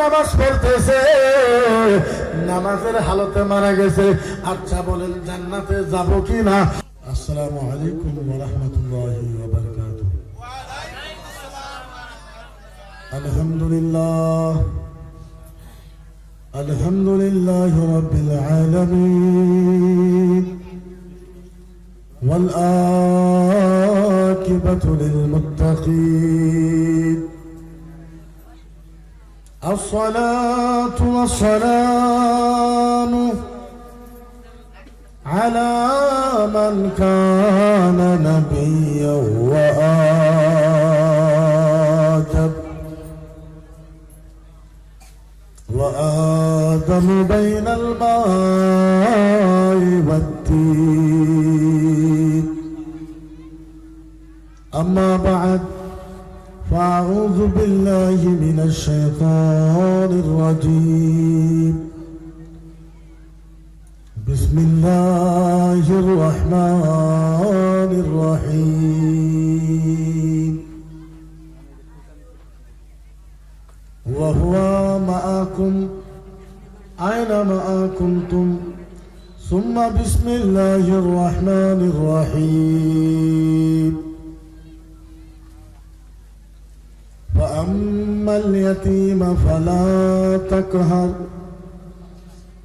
নামাজ পড়তেছে নামাজের হালতে মারা গেছে আচ্ছা বলেন জান্নাতে যাব কি না আসসালামু আলাইকুম ওয়া রাহমাতুল্লাহি ওয়া বারাকাতুহু আলহামদুলিল্লাহ الحمد لله رب العالمين والآكبة للمتقين الصلاة والسلام على من كان نبيا وآدم اليتيم فلا تقهر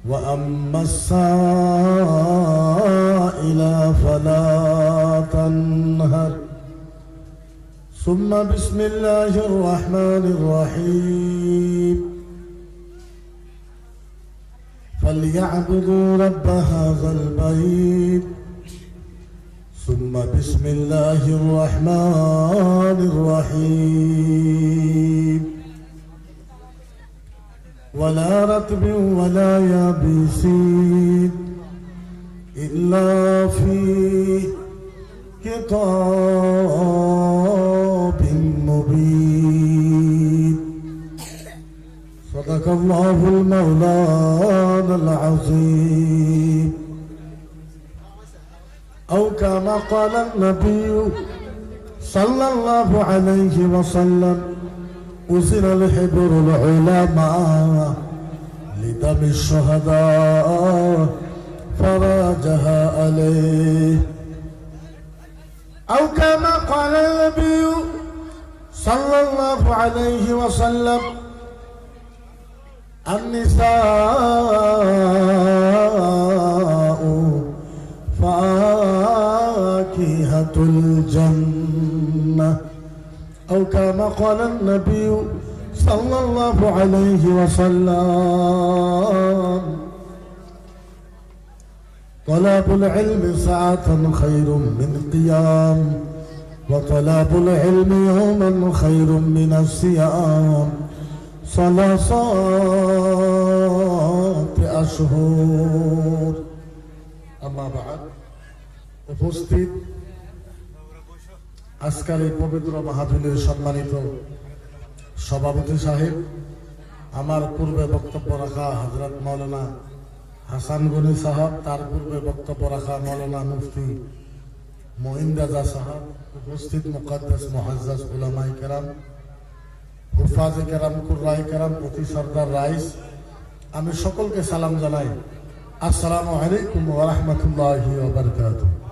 وأما السائل فلا تنهر ثم بسم الله الرحمن الرحيم فليعبدوا رب هذا البيت ثم بسم الله الرحمن الرحيم ولا رطب ولا يابس إلا في كتاب مبين. صدق الله المولانا العظيم. أو كما قال النبي صلى الله عليه وسلم أزل الحبر العلماء لدم الشهداء فراجها عليه أو كما قال النبي صلى الله عليه وسلم النساء فاكهة كما قال النبي صلى الله عليه وسلم طلب العلم ساعة خير من قيام وطلب العلم يوما خير من الصيام صلاصات أشهر أما بعد উপস্থিত আজকাল এই পবিত্র মাহফিলের সম্মানিত সভাপতি সাহেব, আমার পূর্বে বক্তব্য রাখা হজরত মৌলানা হাসান গনি সাহেব, তার পূর্বে বক্তব্য রাখা মৌলানা মুফতি মহিন রাজা সাহেব, উপস্থিত মুকাদ্দাস মহাজ্জাজ উলামাই কেরাম, হুফাজে কেরাম কুর্রাই কেরাম অতি সর্দার রাইস। আমি সকলকে সালাম জানাই। আসসালামু আলাইকুম ওয়া রাহমাতুল্লাহি ওয়া বারাকাতুহু।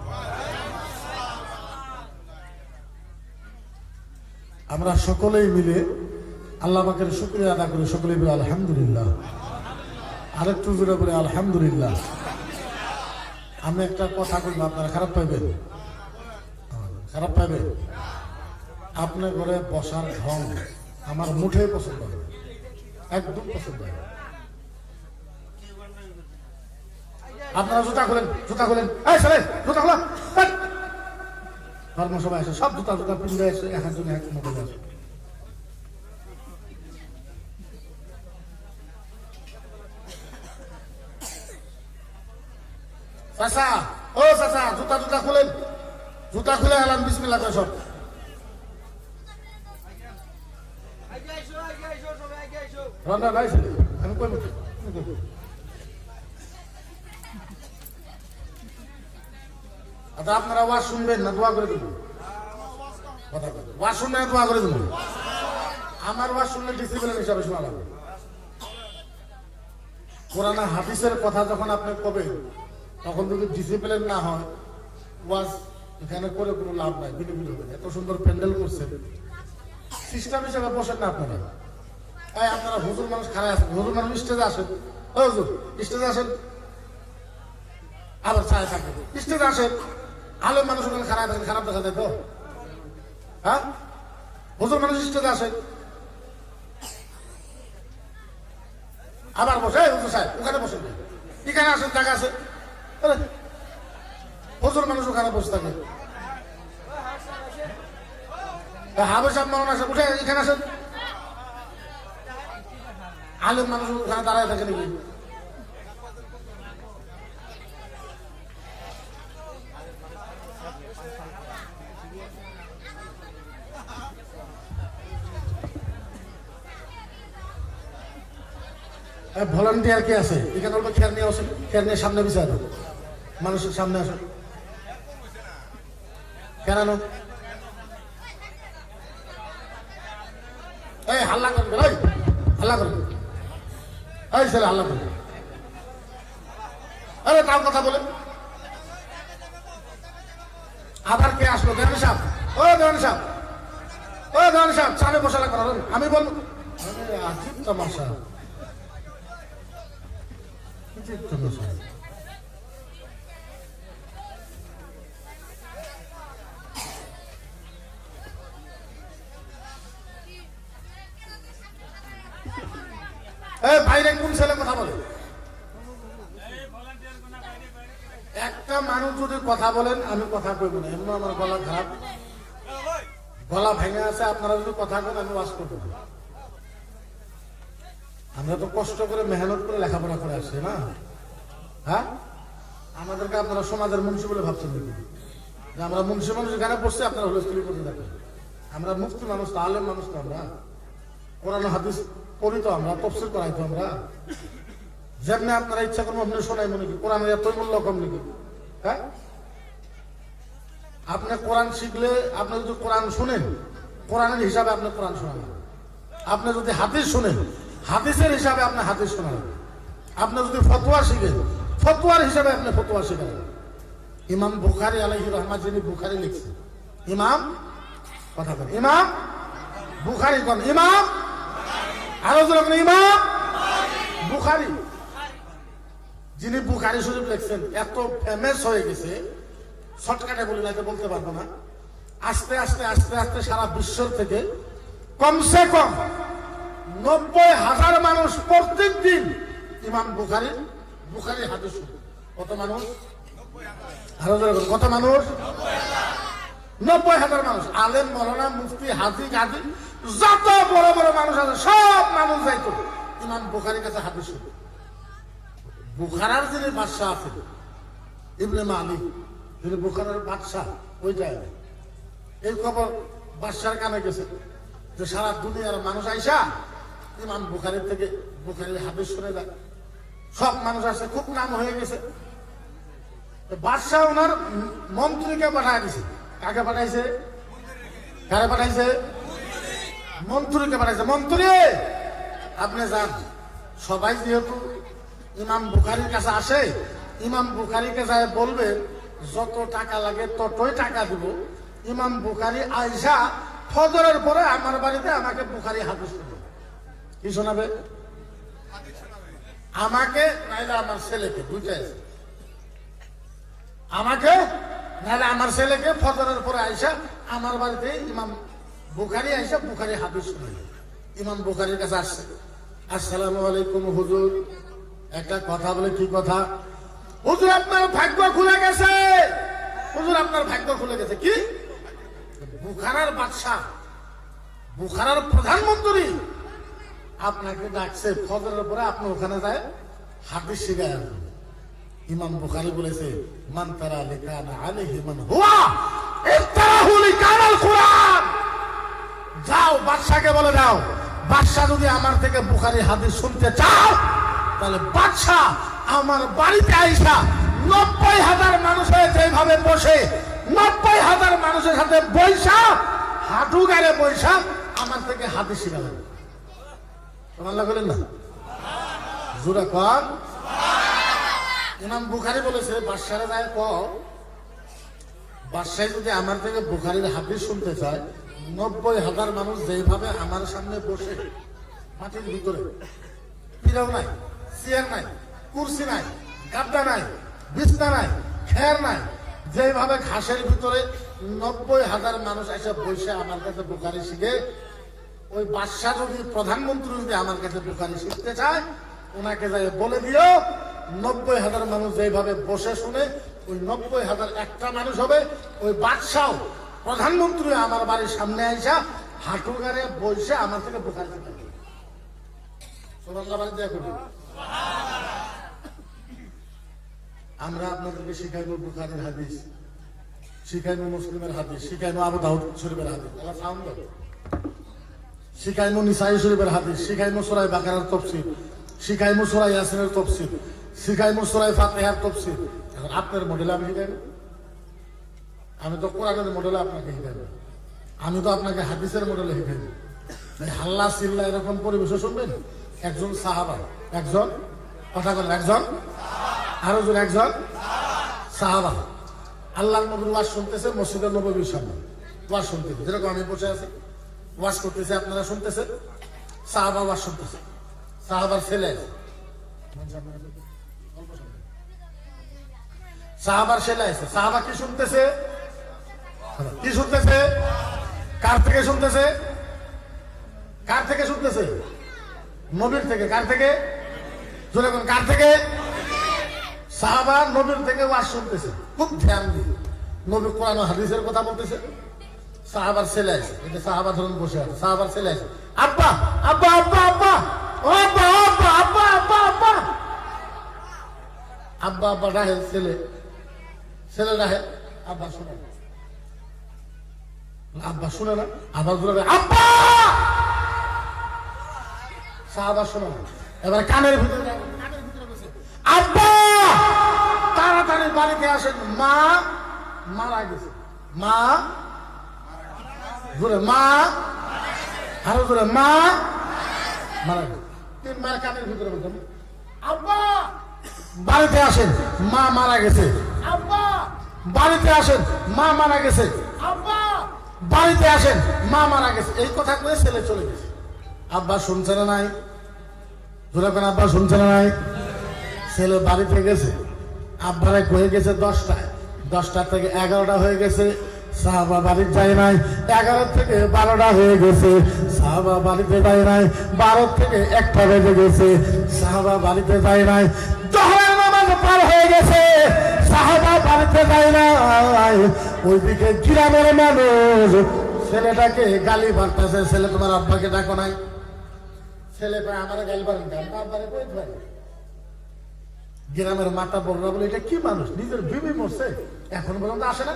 আমরা সকলেই মিলে আল্লাহ পাকের শুক্রিয়া আদা করি, সকলেই বলে আলহামদুলিল্লাহ। আরেকটু জোরে বলে আলহামদুলিল্লাহ। আমি একটা কথা বলব, আপনারা খারাপ পাইবেন। খারাপ পাইবেন? আপনার ঘরে বসার ঢং আমার মুঠে পছন্দ হয় একদম পছন্দ হয় আপনারা জুতা খোলেন জুতা খোলেন। জুতা খোলা। ধর্ম সবাই আসে সব জুতা জুতা পিন্ডে এসে এক একজন এক মতো আসে। চাচা ও চাচা জুতা জুতা খুলেন। জুতা খুলে এলাম বিসমিল্লা করে সব। রান্না নাই আমি কই আচ্ছা আপনারা ওয়াজ শুনবেন না, দোয়া করে দেবেন কথা। ওয়াজ শুনবেন না, দোয়া করে দেবেন আমার ওয়াজ শুনলে ডিসিপ্লিন হিসাবে শোনা লাগবে। কোরআন আর হাদিসের কথা যখন আপনি কবেন, তখন যদি ডিসিপ্লিন না হয়, ওয়াজ এখানে করে কোনো লাভ নাই বিলিবিলি হবে এত সুন্দর প্যান্ডেল করছেন। সিস্টেম হিসেবে বসেন না আপনারা। এই আপনারা হুজুর মানুষ খারাপ আছেন, হুজুর মানুষ স্টেজে আসেন। হুজুর, স্টেজে আসেন। আবার ছায়া থাকবে। স্টেজে আসেন। আলেম মানুষ ওখানে খারাপ খারাপ দেখা যায় তো? হ্যাঁ? হুজুর মানুষ স্টেজে আসেন আবার বসে হুজুর সাহেব, ওখানে বসে। এখানে আসেন জায়গা আছে। হুজুর মানুষ ওখানে বসে থাকে। হাবে সাহেব মানুষ আসে উঠে এখানে আসেন। আলেম মানুষ ওখানে দাঁড়ায় থাকে নাকি? ভলান্টিয়ার কে আছে? এখানে অল্প খেয়াল নিয়ে আসেন খেয়াল নিয়ে সামনে দেবো মানুষের সামনে আসুন কেন? এই, হাল্লা করবে হাল্লা করবে এই ছেলে, হাল্লা করবে আরে তার কথা বলে। আবার কে আসলো? দেওয়ানি সাহেব ও দেওয়ানি সাহেব ও দেওয়ানি সাহেব সামনে বসালা করাবেন আমি বলব তামাশা বাইরে কোন ছেলে কথা বলে? একটা মানুষ যদি কথা বলেন, আমি কথা কইব না। এমন আমার গলা খারাপ। গলা ভেঙে আছে, আপনারা যদি কথা বলেন আমি ওয়াশ করব। আমরা তো কষ্ট করে মেহনত করে লেখাপড়া করে আসছি, না? হ্যাঁ? আমাদেরকে আপনারা সমাজের মুন্সি বলে ভাবছেন নাকি? যে আমরা মুন্সি মানুষ এখানে বসছি আপনারা হলে স্ত্রী করতে থাকেন। আমরা মুক্তি মানুষ তো, আলেম মানুষ তো আমরা। কোরআন হাদিস পড়ি তো আমরা, তফসিল করাই তো আমরা। যেমনি আপনারা ইচ্ছা করব আপনি শোনাই মনে কি কোরআনের এতই মূল্য কম নাকি? হ্যাঁ? আপনি কোরআন শিখলে আপনি যদি কোরআন শুনেন, কোরআনের হিসাবে আপনি কোরআন শোনাবেন। আপনি যদি হাদিস শুনেন হাদিসের হিসাবে আপনি হাদিস শোনাবেন। আপনি যদি ফতোয়া শিখেন, ফতোয়ার হিসাবে আপনি ফতোয়া শিখাবেন ইমাম বুখারি আলহি রহমান যিনি বুখারি লিখছেন, ইমাম, কথা বলেন, ইমাম বুখারি কোন? ইমাম? আরও যেরকম ইমাম বুখারি। যিনি বুখারি শরীফ লিখছেন, এত ফেমাস হয়ে গেছে, শর্টকাটে বলি না বলতে পারব না। আস্তে আস্তে আস্তে আস্তে সারা বিশ্বের থেকে কমসে কম নব্বই হাজার মানুষ প্রত্যেক দিন ইমাম বুখারি বুখারি শুনে। কত মানুষ? কত মানুষ? নব্বই হাজার মানুষ। আলেম, মৌলানা, মুফতি, হাজি, গাজি, যত বড় বড় মানুষ আছে, সব মানুষ যাইতো। ইমাম বুখারির কাছে হাদিস শুনে। বুখারার যিনি বাদশাহ আছে, ইবনে মালিক যিনি বুখারার বাদশাহ, ওই জায়গায়। এই খবর বাদশার কানে গেছে যে সারা দুনিয়ার মানুষ আইসা ইমাম বুখারির থেকে বুখারির হাদিস শুনে যায়। সব মানুষ আসে, খুব নাম হয়ে গেছে। বাদশাহ ওনার মন্ত্রীকে পাঠায় দিছে। কাকে পাঠাইছে? কারে পাঠাইছে? মন্ত্রীকে পাঠাইছে। মন্ত্রী, আপনি যান। সবাই যেহেতু ইমাম বুখারির কাছে আসে, ইমাম বুখারিকে যায় বলবে যত টাকা লাগে ততই টাকা দিব। ইমাম বুখারি আইসা ফজরের পরে আমার বাড়িতে আমাকে বুখারি হাদিস শোনাবে কি শোনাবে? আমাকে, নাইলে আমার ছেলেকে দুইটাই আমাকে নাহলে আমার ছেলেকে ফজরের পরে আইসা আমার বাড়িতে ইমাম বুখারি আইসা বুখারি হাদিস শোনাবে ইমাম বুখারির কাছে আসছে। আসসালামু আলাইকুম, হুজুর। একটা কথা বলে কি কথা? হুজুর, আপনার ভাগ্য খুলে গেছে। হুজুর, আপনার ভাগ্য খুলে গেছে কি? বুখারার বাদশাহ, বুখারার প্রধানমন্ত্রী আপনাকে ডাকছে, ফজরের পরে আপনি ওখানে যায় হাদিস শিখায় আসবেন ইমাম বুখারি বলেছে, মান তারা লিকানা আলাইহি মান হুয়া, ইফতারাহু লিকানাল কুরআন। যাও, বাদশাকে বলে দাও বাদশাহ যদি আমার থেকে বুখারি হাদিস শুনতে চাও, তাহলে বাদশাহ আমার বাড়িতে আইসা নব্বই হাজার মানুষের যেভাবে বসে, নব্বই হাজার মানুষের সাথে বৈশা হাঁটু গাড়ে বৈশা আমার থেকে হাদিস শিখাবেন। তোমার লাগলেন না? জোরে কন ইমাম বুখারি বলেছে বাদশারে যায় ক বাদশাহ যদি আমার থেকে বুখারির হাদিস শুনতে চায়, নব্বই হাজার মানুষ যেভাবে আমার সামনে বসে, মাটির ভিতরে পিরাও নাই, চেয়ার নাই, কুর্সি নাই, গাড্ডা নাই, বিছনা নাই, খের নাই, যেভাবে ঘাসের ভিতরে নব্বই হাজার মানুষ এসে বসে আমার কাছে বুখারি শিখে ওই বাদশাহ যদি প্রধানমন্ত্রী যদি আমার কাছে বুখারি শিখতে চায়, ওনাকে যাই বলে দিও, নব্বই হাজার মানুষ যেভাবে বসে শুনে, ওই নব্বই হাজার একটা মানুষ হবে, ওই বাদশাহ প্রধানমন্ত্রী আমার বাড়ির সামনে আইসা হাঁটু গাড়ে বসে আমার থেকে দেখো আমরা আপনাদেরকে শিখাইবো বুখারের হাদিস, শিখাইবো মুসলিমের হাদিস, শিখাইবো আবু দাউদ শরীফের হাদিস। শিখাইমু নিসাই শরীফের হাদিস, শিখাইমু সুরাই বাকারার তফসির শিখাইমু সুরাই ইয়াসিনের তফসির শিখাইমু সুরাই ফাতিহার তফসির এখন আপনার মডেলে আমি শিখাইব? আমি তো কোরআনের মডেলে আপনাকে শিখাইব। আমি তো আপনাকে হাদিসের মডেলে শিখাইব। এই হাল্লা চিল্লা এরকম পরিবেশ শুনবেন? একজন সাহাবা, একজন, কথা বলেন একজন, আরও জন একজন সাহাবা। আল্লাহ নবীর ওয়াজ শুনতেছে মসজিদের নবীর সামনে। ওয়াজ শুনতেছে, যেরকম আমি বসে আছি। ওয়াজ করতেছে, আপনারা শুনতেছেন? সাহাবা ওয়াশ শুনতেছে সাহাবার ছেলে। সাহাবার ছেলে আছে সাহাবা কি শুনতেছে? কি শুনতেছে? কার থেকে শুনতেছে? কার থেকে শুনতেছে? নবীর থেকে। কার থেকে? জোরে কার থেকে? সাহাবা নবীর থেকে ওয়াজ শুনতেছে। খুব ধ্যান দিয়ে। নবী কোরআন হাদিসের কথা বলতেছে। সাহাবার ছেলে আছে এটা সাহাবা ধরুন বসে আছে সাহাবার ছেলে আছে। আব্বা আব্বা আব্বা আব্বা আব্বা আব্বা আব্বা আব্বা আব্বা। আব্বা আব্বা রাহে ছেলে। ছেলে রাহে আব্বা শুনে আব্বা শুনে না আবার বলে, আব্বা! সাহাবা শুনে এবার কানের ভিতরে আব্বা! তাড়াতাড়ি বাড়িতে আসেন মা মারা গেছে। মা জোরে মা আরও জোরে মা মারা কানের ভিতরে বলতাম আব্বা বাড়িতে আসেন মা মারা গেছে। আব্বা। বাড়িতে আসেন মা মারা গেছে। আব্বা। বাড়িতে আসেন মা মারা গেছে। এই কথা কয়ে ছেলে চলে গেছে। আব্বা শুনছে না নাই? জোরে কোন আব্বা শুনছে না নাই? ছেলে বাড়িতে গেছে। আব্বারে কয়ে গেছে দশটায়। দশটা থেকে এগারোটা হয়ে গেছে। সাহাবা বাড়িতে যায় নাই, এগারো থেকে বারোটা হয়ে গেছে। সাহাবা বাড়িতে যায় নাই, বারো থেকে একটা বেজে গেছে। সাহাবা বাড়িতে যায় নাই সাহাবা বাড়িতে গ্রামের মানুষ, ছেলেটাকে গালি মারতেছে। ছেলে তোমার আব্বাকে ডাকো নাই। ছেলে কয়, আমার গালি পারে গ্রামের মাতা বড়রা বলে, এটা কি মানুষ? নিজের বিবি মরছে? এখন পর্যন্ত আসে না।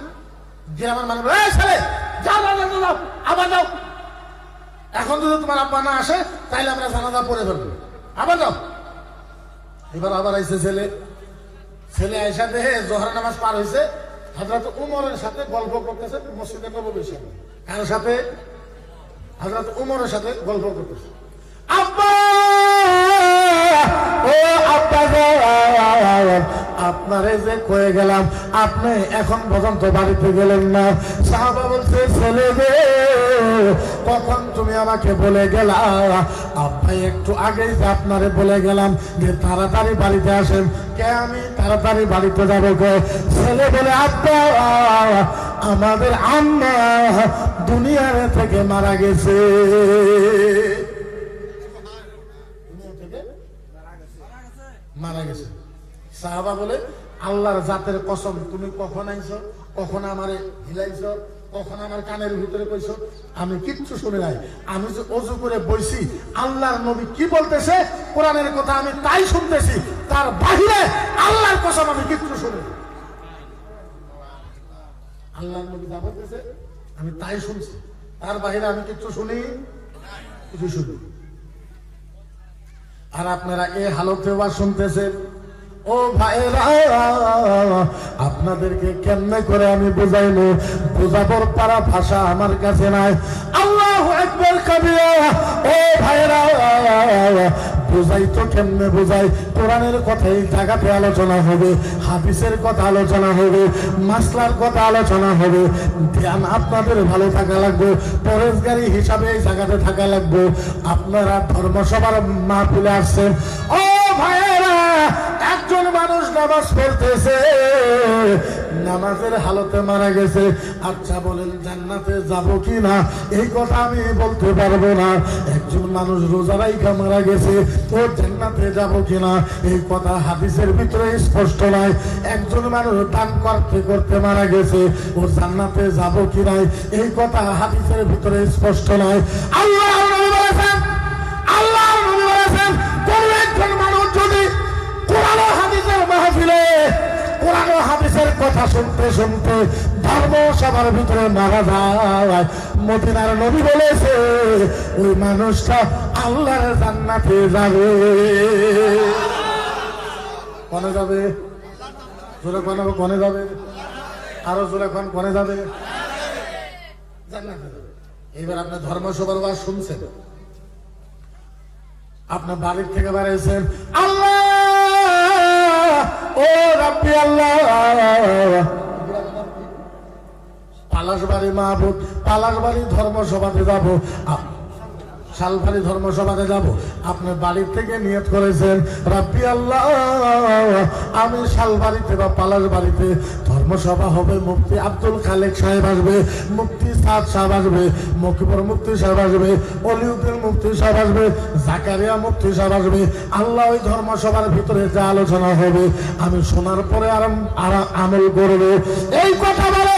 গ্রামের মানুষ আবার যাও। এখন যদি তোমার আব্বা না আসে, তাইলে আমরা জানাজা পড়ে ফেলব। আবার যাও। এবার আবার আইসে ছেলে। ছেলে আইসা দেহে জোহর নামাজ পার হয়েছে হজরত উমরের সাথে গল্প করতেছে মসজিদের নবীর সাথে। কার সাথে? হজরত উমরের সাথে গল্প করতেছে। আব্বা! ও আব্বা আপনারে যে কয়ে গেলাম আপনি এখন পর্যন্ত বাড়িতে গেলেন না। সাহাবা বলছে ছেলে রে কখন তুমি আমাকে বলে গেলা? আব্বা একটু আগেই যে আপনারে বলে গেলাম যে তাড়াতাড়ি বাড়িতে আসেন। কে আমি? তাড়াতাড়ি বাড়িতে যাব গো। ছেলে বলে আব্বা আমাদের আম্মা দুনিয়ার থেকে মারা গেছে। মারা গেছে? সাহাবা বলে, আল্লাহর জাতের কসম, তুমি কখন আইছো, কখন আমারে হিলাইছ, কখন আমার কানের ভিতরে কইছো, আমি কিচ্ছু শুনে নাই। আমি যে অজু করে বইছি, আল্লাহর নবী কি বলতেছে, কোরআনের কথা আমি তাই শুনতেছি, তার বাহিরে আল্লাহর কসম আমি কিচ্ছু শুনি আল্লাহর নবী যা বলতেছে, আমি তাই শুনছি, তার বাহিরে আমি কিচ্ছু শুনি কিছু শুনি আর আপনারা এই হালতে বা শুনতেছেন ও ভাইরা আপনাদেরকে কেমনে করে আমি বুঝাইলো বুঝাবার পারা ভাষা আমার কাছে নাই। আল্লাহ একবার কবিরা, ও ভাইরা, বোঝাই তো কেমনে বোঝাই? কোরআনের কথা এই জায়গাতে আলোচনা হবে, হাদিসের কথা আলোচনা হবে, মাসলার কথা আলোচনা হবে। ধ্যান আপনাদের ভালো থাকা লাগবে পরেশগারী হিসাবে এই জায়গাতে থাকা লাগবে। আপনারা ধর্মসভার মাহফিলে আসছেন। ও ভাইয়েরা একজন মানুষ নামাজ পড়তেছে, নামাজের হালতে মারা গেছে। আচ্ছা বলেন, জান্নাতে যাব কি না এই কথা আমি বলতে পারব না। একজন মানুষ রোজা রাইখা মারা গেছে, ও জান্নাতে যাব কি না এই কথা হাদিসের ভিতরে স্পষ্ট নয় একজন মানুষ দান করতে করতে মারা গেছে, ও জান্নাতে যাব কি না এই কথা হাদিসের ভিতরে স্পষ্ট নয় আল্লাহ আল্লাহ শুনতে ধর্ম সবার ভিতরে মারা যায়। মদিনার নবী বলেছে, ওই মানুষটা আল্লাহর জান্নাতে যাবে। কনে যাবে? জোরে কনে কনে যাবে? আরও জোরে কন কনে যাবে? এবার আপনি ধর্ম সবার ওয়াজ শুনছেন। আপনার বাড়ির থেকে বেড়াইছেন আল্লাহ! ও রাব্বি আল্লাহ! পালাসবাড়ি মাহবুব পালাসবাড়ি ধর্মসভাতে যাব। শালবাড়ি ধর্মসভাতে যাব। আপনি বাড়ির থেকে নিয়ত করেছেন, রাব্বি আল্লাহ, আমি শালবাড়িতে বা পালাস ধর্মসভা হবে। মুফতি আব্দুল খালেক সাহেব আসবে, মুফতি সাদ সাহেব আসবে মকিবর মুফতি সাহেব আসবে, অলিউদ্দিন মুফতি সাহেব আসবে, জাকারিয়া মুফতি সাহেব আসবে। আল্লাহ ওই ধর্মসভার ভিতরে যে আলোচনা হবে, আমি শোনার পরে আর আমল করব। এই কথা বলে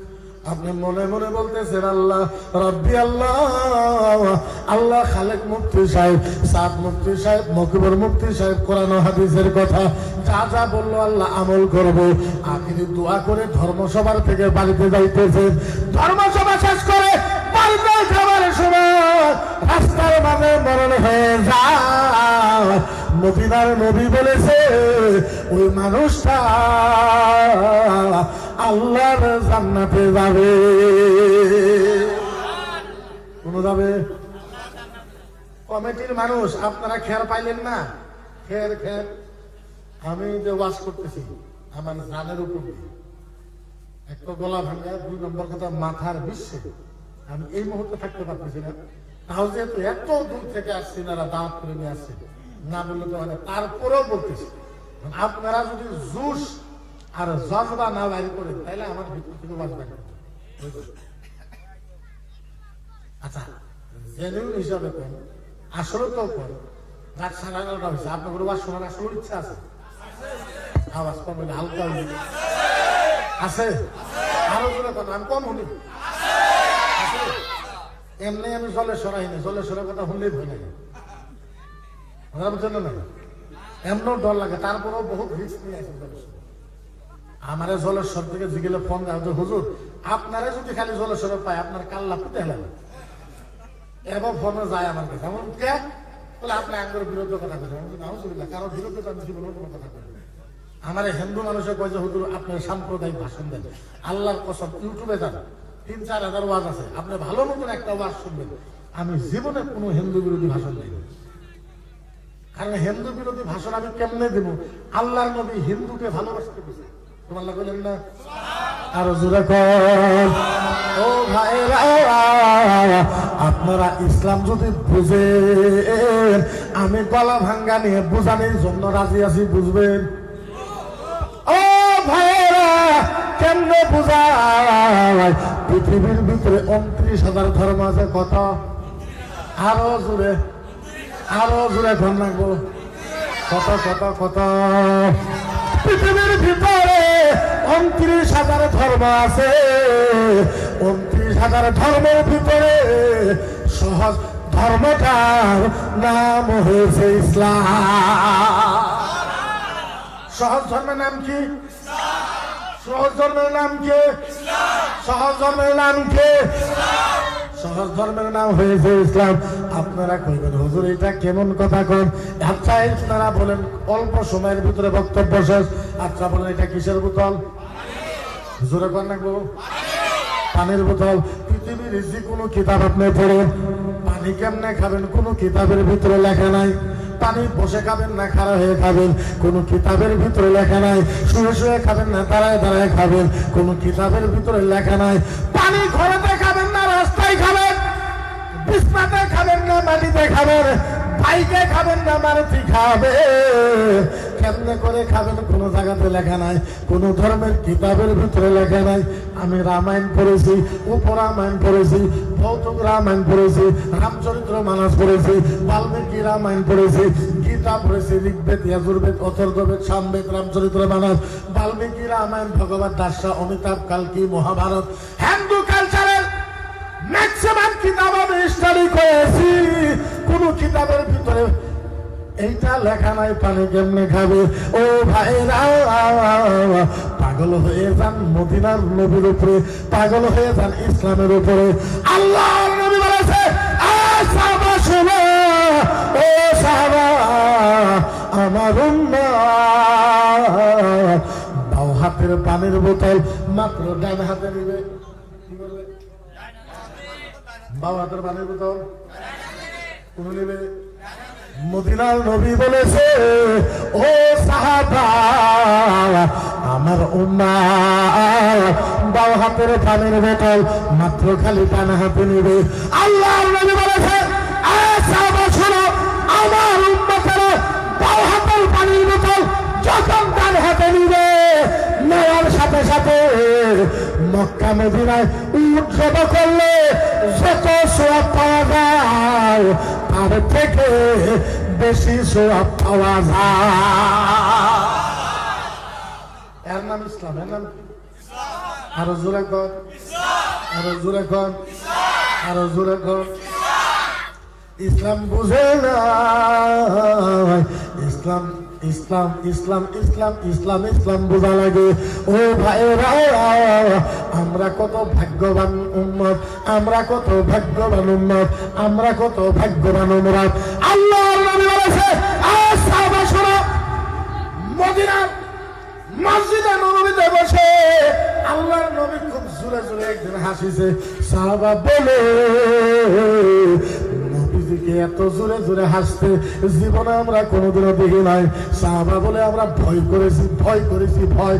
আপনি মনে মনে বলতেছেন, আল্লাহ, রব্বি আল্লাহ আল্লাহ খালেক মুফতি সাহেব, সাদ মুফতি সাহেব মকিবর মুফতি সাহেব, কোরআন হাদিসের কথা যা যা বলল আল্লাহ আমল করব। আখিরি দোয়া করে ধর্মসভার থেকে বাড়িতে যাইতেছেন, ধর্মসভা শেষ করে বাড়িতে যাবার সময় রাস্তার মাঝে মরণ হয়ে যায়। মদিনার নবী বলেছে, ওই মানুষটা আল্লাহর জান্নাতে যাবে। কোন যাবে? কমিটির মানুষ, আপনারা খেয়াল পাইলেন না? খের খের। আমি যে ওয়াশ করতেছি, আমার জানের উপর। এক তো গলা ভাঙ্গা দুই নম্বর কথা, মাথার বিশ্বে। আমি এই মুহূর্তে থাকতে পারতেছি না। তাও যেহেতু এত দূর থেকে আসছি না দাঁত করে নিয়ে আসছে। না বললে তো তারপরেও বলতেছি। আপনারা যদি জুস আর জজবা না বাইর করেন তাহলে আমার ভিতর থেকে বাঁচবে না। আচ্ছা জেনুইন হিসাবে কোন আসলে তো কোন রাত সাড়ে এগারোটা হয়েছে আপনার কোনো শোনার আসলে ইচ্ছা আছে? আওয়াজ কমে হালকা আছে? আরও জোরে কথা, আমি কম শুনি? এমনি আমি জলে সরাই না, জলে সরার কথা শুনলেই ভয় লাগে। কথা বুঝছেন না? এমনও ডর লাগে, তারপরেও বহুত রিস্ক নিয়ে আছে জলেশ্বর আমারে জলেশ্বর থেকে জিগেলে ফোন দেওয়া হতো, হুজুর আপনারা যদি খালি জলেশ্বরে পায় আপনার কাল্লা পুঁতে হেলাবে এবার ফোনে যায় আমার কাছে। এমন বলে আপনি আঙ্গুর বিরুদ্ধে কথা বলছেন। বলি, বিরুদ্ধে আমি জীবনে কথা বলি। আমার হিন্দু মানুষের কয়েছে হুজুর আপনি সাম্প্রদায়িক ভাষণ দেন। আল্লাহর কসম ইউটিউবে যান। তিন চার হাজার ওয়াজ আছে। আপনি ভালো মতন একটা ওয়াজ শুনবেন। আমি জীবনে কোনো হিন্দু বিরোধী ভাষণ দিই কারণ হিন্দু বিরোধী ভাষণ আমি কেমনে দেব? আল্লাহর নবী হিন্দুকে ভালোবাসতে গেছে তোমার লাগলেন না? আরও জোরে কর। ও ভাইরা, আপনারা ইসলাম যদি বুঝেন, আমি গলা ভাঙ্গা নিয়ে বুঝানোর জন্য রাজি আছি, বুঝবেন? ও ভাইরা, কেমনে বুঝায়? পৃথিবীর ভিতরে উনত্রিশ হাজার ধর্ম আছে, কত? আরও জোরে আরও জোরে লাগবো কত কত কত? পৃথিবীর ভিতরে উনত্রিশ হাজার ধর্ম আছে। উনত্রিশ হাজার ধর্মের ভিতরে সহজ ধর্মটার নাম হয়েছে ইসলাম। সহজ ধর্মের নাম কি? সহজ ধর্মের নাম কি? সহজ ধর্মের নাম কি? সহজ ধর্মের নাম হয়েছে ইসলাম। আপনারা কইবেন, হুজুর, এটা কেমন কথা কন? আচ্ছা আপনারা বলেন, অল্প সময়ের ভিতরে বক্তব্য শেষ। আচ্ছা বলেন, এটা কিসের বোতল? হুজুরে কন না পানির বোতল, পৃথিবীর যে কোনো কিতাব আপনি পড়ুন পানি কেমনে খাবেন? কোনো কিতাবের ভিতরে লেখা নাই। পানি বসে খাবেন না, খাড়া হয়ে খাবেন। কোন কিতাবের ভিতরে লেখা নাই। শুয়ে শুয়ে খাবেন না, দাঁড়ায় দাঁড়ায় খাবেন। কোন কিতাবের ভিতরে লেখা নাই। পানি ঘরেতে খাবেন না, রাস্তায় খাবেন। বিছনাতে খাবেন না, মাটিতে খাবেন। বাইকে খাবেন না, মারুতি খাবে। কেমনে করে খাবেন, কোনো জায়গাতে লেখা নাই, কোন ধর্মের কিতাবের ভিতরে লেখা নাই। আমি রামায়ণ পড়েছি, উপরামায়ণ পড়েছি, ভৌতুক রামায়ণ পড়েছি, রামচরিত্র মানস পড়েছি, বাল্মীকি রামায়ণ পড়েছি, গীতা পড়েছি, ঋগ্বেদ সামবেদ, রামচরিত্র মানস, বাল্মীকি রামায়ণ, ভগবত দাসা, অমিতাভ কালকি, মহাভারত, হিন্দু কালচারের ম্যাক্সিমাম কিতাব আমি স্টাডি করেছি, কোন কিতাবের ভিতরে এইটা লেখা নাই, পানি কেমনে খাবে? ও ভাইরা, পাগল হয়ে যান মদিনার নবীর উপরে, পাগল হয়ে যান ইসলামের উপরে। আল্লাহ নবী বলেছে "আ সাহাবা, শোনো, ও আমার বাও হাতের পানির বোতল, মাত্র ডান হাতে নিবে। বাবা হাতের পানির বোতল নেবে? মদিনার নবী বলেছে, ও সাহাবা, আমার উম্মা বাও হাতের পানির বোতল মাত্র খালি ডান হাতে নেবে। আল্লাহ নবী বলেছে, "এ সাহাবা, শোনো, আমার উম্মতের বাও হাতের পানির বোতল যখন ডান হাতে নিবে, নেওয়ার সাথে সাথে মদিনায় উঠ জবা করলে যত পাওয়া যায়, তার থেকে বেশি পাওয়া যায়। এর নাম ইসলাম এর নাম আরও জোরে কর। আরও জোরে কর। আরও জোরে কর। ইসলাম বুঝে না, ইসলাম ইসলাম ইসলাম ইসলাম ইসলাম ইসলাম বোঝা লাগে। ও ভাইরা আমরা কত ভাগ্যবান উম্মত, আমরা কত ভাগ্যবান উম্মত, আমরা কত ভাগ্যবান উম্মত। আল্লাহ নবী বলেছে সাহাবা, শোনো, মদিনার মসজিদে নবীতে বসে আল্লাহর নবী খুব জোরে জোরে একদিন হাসিছে। সাহাবা বলে নবীজিকে এত জোরে জোরে হাসতে জীবনে আমরা কোনোদিনও দেখি নাই। সাহাবা বলে আমরা ভয় করেছি ভয় করেছি, ভয়।